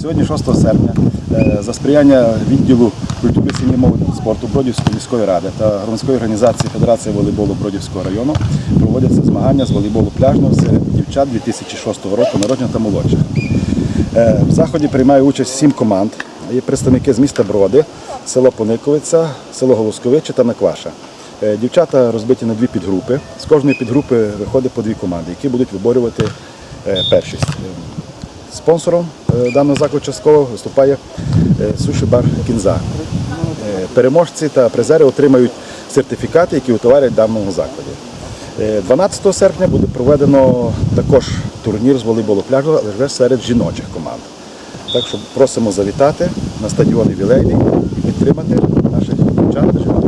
Сьогодні 6 серпня е, за сприяння відділу культури сім'ї молоді та спорту Бродівської міської ради та громадської організації Федерації волейболу Бродівського району проводяться змагання з волейболу пляжного серед дівчат 2006 року народження та молодших. Е, В заході приймає участь сім команд. Є представники з міста Броди, село Пониковиця, село Голосковичі та Накваша. Е, Дівчата розбиті на дві підгрупи. З кожної підгрупи виходить по дві команди, які будуть виборювати першість. Спонсором е, даного закладу частково виступає е, суші бар Кінза. Е, Переможці та призери отримають сертифікати, які утоварять в даному закладі. Е, 12 серпня буде проведено також турнір з волейболу пляжу, але вже серед жіночих команд. Так що просимо завітати на стадіон ювілейний і підтримати наших дівчат та жінок.